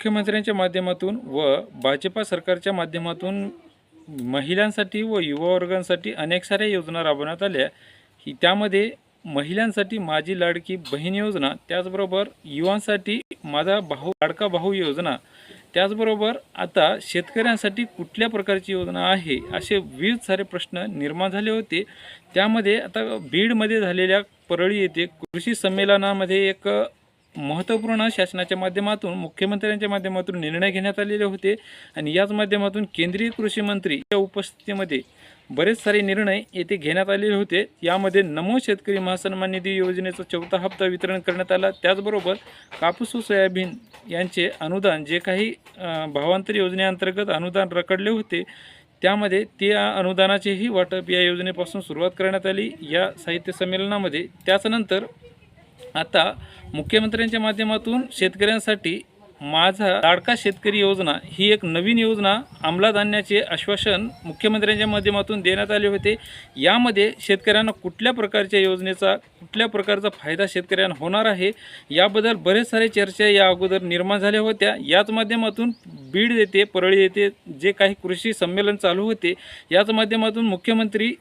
मुख्यमंत्र्यांच्या माध्यमातून व भाजपा सरकारच्या माध्यमातून महिलांसाठी व युवा वर्गांसाठी अनेक साऱ्या योजना राबवण्यात आल्या. ही त्यामध्ये महिलांसाठी माझी लाडकी बहीण योजना त्याचबरोबर युवांसाठी माझा भाऊ लाडका भाऊ योजना त्याचबरोबर आता शेतकऱ्यांसाठी कुठल्या प्रकारची योजना आहे असे विविध सारे प्रश्न निर्माण झाले होते. त्यामध्ये आता बीडमध्ये झालेल्या परळी येथे कृषी संमेलनामध्ये एक महत्त्वपूर्ण शासनाच्या माध्यमातून मुख्यमंत्र्यांच्या माध्यमातून निर्णय घेण्यात आलेले होते आणि याच माध्यमातून केंद्रीय कृषी मंत्री या उपस्थितीमध्ये बरेच सारे निर्णय येथे घेण्यात आलेले होते. यामध्ये नमो शेतकरी महासन्मान निधी योजनेचा चौथा हप्ता वितरण करण्यात आला. त्याचबरोबर कापूस व सोयाबीन यांचे अनुदान जे काही भावांतर योजनेअंतर्गत अनुदान रखडले होते त्यामध्ये त्या अनुदानाचेही वाटप या योजनेपासून सुरुवात करण्यात आली. या साहित्य संमेलनामध्ये त्याच्यानंतर आता मुख्यमंत्र्यांच्या माध्यमातून शेतकऱ्यांसाठी माझा लाडका शेतकरी योजना ही एक नवीन योजना अंमलात आणण्याचे आश्वासन मुख्यमंत्र्यांच्या माध्यमातून देण्यात आले होते. यामध्ये शेतकऱ्यांना कुठल्या प्रकारच्या योजनेचा कुठल्या प्रकारचा फायदा शेतकऱ्यांना होणार आहे याबद्दल बरेच सारे चर्चा या अगोदर निर्माण झाल्या होत्या. याच माध्यमातून बीड येथे परळी येथे जे काही कृषी संमेलन चालू होते याच माध्यमातून मुख्यमंत्री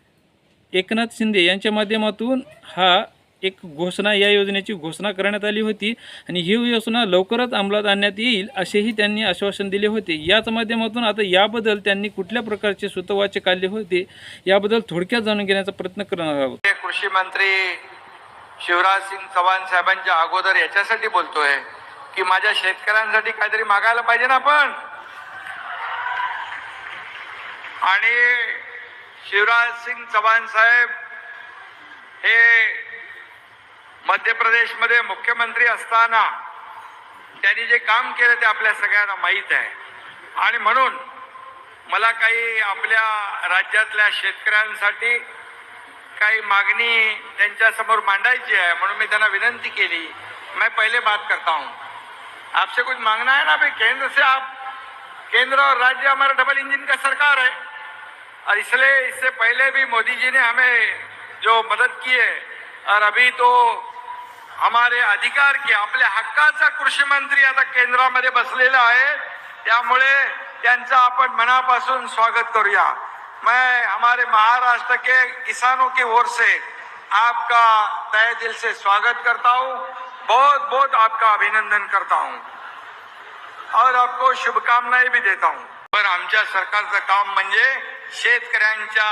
एकनाथ शिंदे यांच्या माध्यमातून हा एक घोषणा या योजनेची घोषणा करण्यात आली होती आणि ही योजना लवकरच अंमलात आणण्यात येईल असेही त्यांनी आश्वासन दिले होते. याच माध्यमातून आता याबद्दल त्यांनी कुठल्या प्रकारचे सुतवाचे काढले होते याबद्दल थोडक्यात जाणून घेण्याचा प्रयत्न करणार आहोत. कृषी मंत्री शिवराज सिंग चव्हाण साहेबांच्या अगोदर याच्यासाठी बोलतोय की माझ्या शेतकऱ्यांसाठी काहीतरी मागायला पाहिजे ना आपण. आणि शिवराज सिंग चव्हाण साहेब हे मध्य प्रदेशमध्ये मुख्यमंत्री असताना त्यांनी जे काम केलं ते आपल्या सगळ्यांना माहीत आहे. आणि म्हणून मला काही आपल्या राज्यातल्या शेतकऱ्यांसाठी काही मागणी त्यांच्यासमोर मांडायची आहे म्हणून मी त्यांना विनंती केली. मैं पहले बात करता हूँ. आपसे कुछ मांगना है ना भाई? केंद्र से आप केंद्र और राज्य हमारा डबल इंजन का सरकार है। और इसलिए इससे पहले भी मोदी जी ने हमें जो मदद की है और अभी तो हमारे अधिकार की आपल्या हक्काचा कृषी मंत्री आता केंद्रामध्ये बसलेला आहे. त्यामुळे त्यांचं आपण मनापासून स्वागत करूया. मैं हमारे महाराष्ट्र के किसानों की ओर से आपका तय दिल से स्वागत करता हूँ। बहुत बहुत आपका अभिनंदन करता हूँ। और आपको शुभकामनाएं भी देता हूँ। पण आमच्या सरकारचं काम म्हणजे शेतकऱ्यांच्या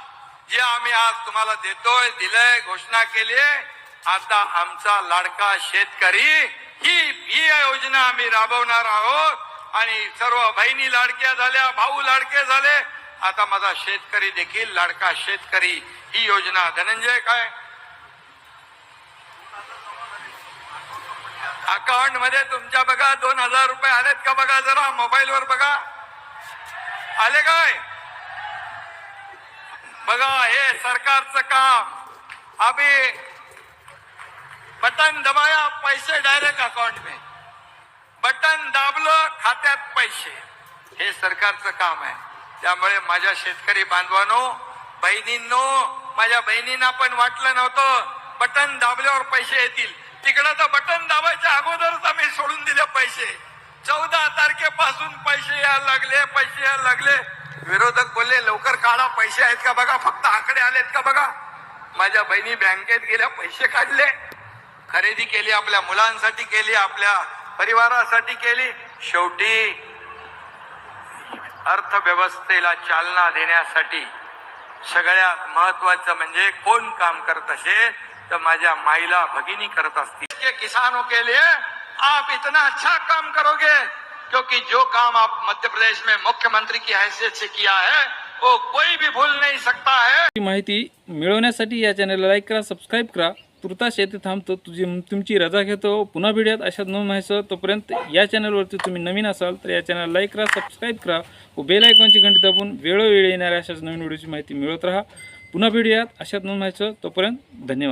जे आम्ही आज तुम्हाला देतोय दिलंय घोषणा केली आता आमचा लाडका शेतकरी ही ही योजना आम्ही राबवणार आहोत. आणि सर्व बहिणी लाडक्या झाल्या भाऊ लाडके झाले. आता माझा शेतकरी देखील लाडका शेतकरी ही योजना धनंजय काय? अकाउंटमध्ये तुमच्या बघा दोन हजार रुपये आलेत का बघा जरा मोबाईल वर बघा. आले काय? बघा हे सरकारचं काम. अभी बटन दबाया पैसे डायरेक्ट अकाउंट में. बटन दाबलं खात्यात पैसे. हे सरकारचं काम आहे. त्यामुळे माझ्या शेतकरी बांधवांनो बहिणींनो माझ्या बहिणींना पण वाटलं नव्हतं बटन दाबल्यावर पैसे येतील. तिकडं तर बटन दाबायच्या अगोदरच आम्ही सोडून दिले पैसे. चौदा तारखेपासून पैसे यायला लागले पैसे यायला लागले. विरोधक बोलले लवकर काढा पैसे आहेत का बघा फक्त आकडे आलेत का बघा. माझ्या बहिणी बँकेत गेल्या पैसे काढले. खरेदी केली आपल्या मुलांसाठी केली आपल्या परिवारासाठी केली. शेवटी अर्थव्यवस्थेला चालना देण्यासाठी सगळ्यात महत्वाचं म्हणजे कोण काम करत असेल तर माझ्या माईला भगिनी करत असतील. के किसानों के लिए आप इतना अच्छा काम करोगे. क्योंकि जो काम आप मध्य प्रदेश में मुख्यमंत्री की हैसियत से किया है वो कोई भी भूल नहीं सकता है। ही माहिती मिळवण्यासाठी या चॅनलला लाईक करा सबस्क्राईब करा. तुर्ता शेती थांबतो. तुझी तुमची रजा घेतो. पुन्हा भेटूयात अशात न माहिती. तोपर्यंत या चॅनलवरती तुम्ही नवीन असाल तर या चॅनल लाईक करा सबस्क्राईब करा. व बेल आयकॉनची घंटी दाबून वेळोवेळी येणाऱ्या अशाच नवीन व्हिडिओची माहिती मिळवत राहा. पुन्हा भेटूयात अशात न माहिती. तोपर्यंत धन्यवाद.